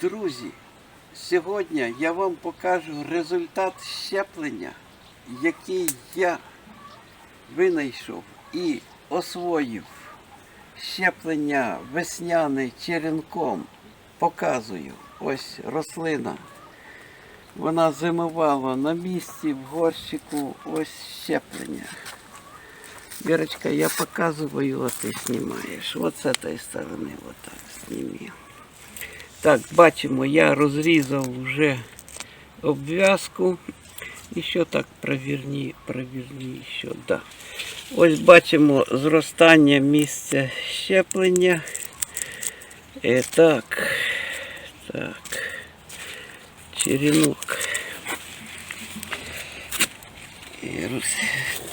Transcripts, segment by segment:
Друзі, сьогодні я вам покажу результат щеплення, який я винайшов і освоїв. Щеплення весняне черенком. Показую. Ось рослина. Вона зимувала на місці в горщику. Ось щеплення. Вірочка, я показую, а ти знімаєш. От з цієї сторони, отак зніми. Так, бачимо, я розрізав вже обв'язку. І що так провірні, провірні, що да. Ось бачимо зростання місця щеплення. Е, так, так, черенок.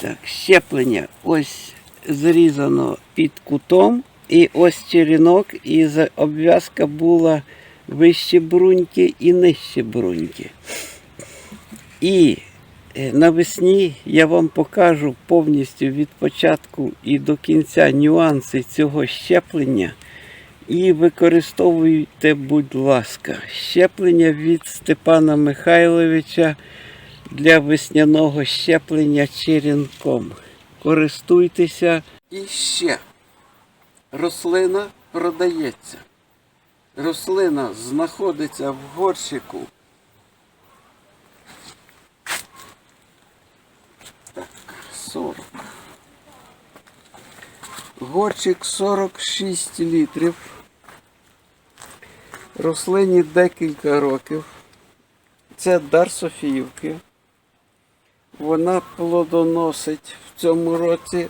Так, щеплення ось зрізано під кутом. І ось черенок, і обв'язка була вище бруньки і нижче бруньки. І е, навесні я вам покажу повністю від початку і до кінця нюанси цього щеплення. І використовуйте, будь ласка, щеплення від Степана Михайловича для весняного щеплення черенком. Користуйтеся. І ще рослина продається. Рослина знаходиться в горщику. Так, 40. Горчик 46 літрів. Рослині декілька років. Це дар Софіївки. Вона плодоносить в цьому році.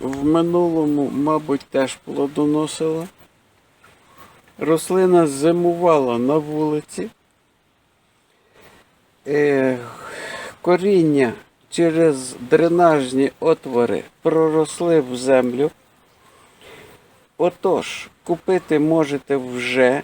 В минулому, мабуть, теж плодоносила. Рослина зимувала на вулиці. Е, коріння через дренажні отвори проросли в землю. Отож, купити можете вже.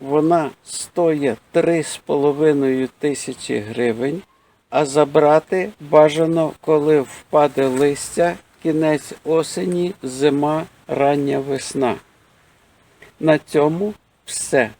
Вона стоїть 3,5 тисячі гривень, а забрати бажано, коли впаде листя, кінець осені, зима, рання весна. На цьому все.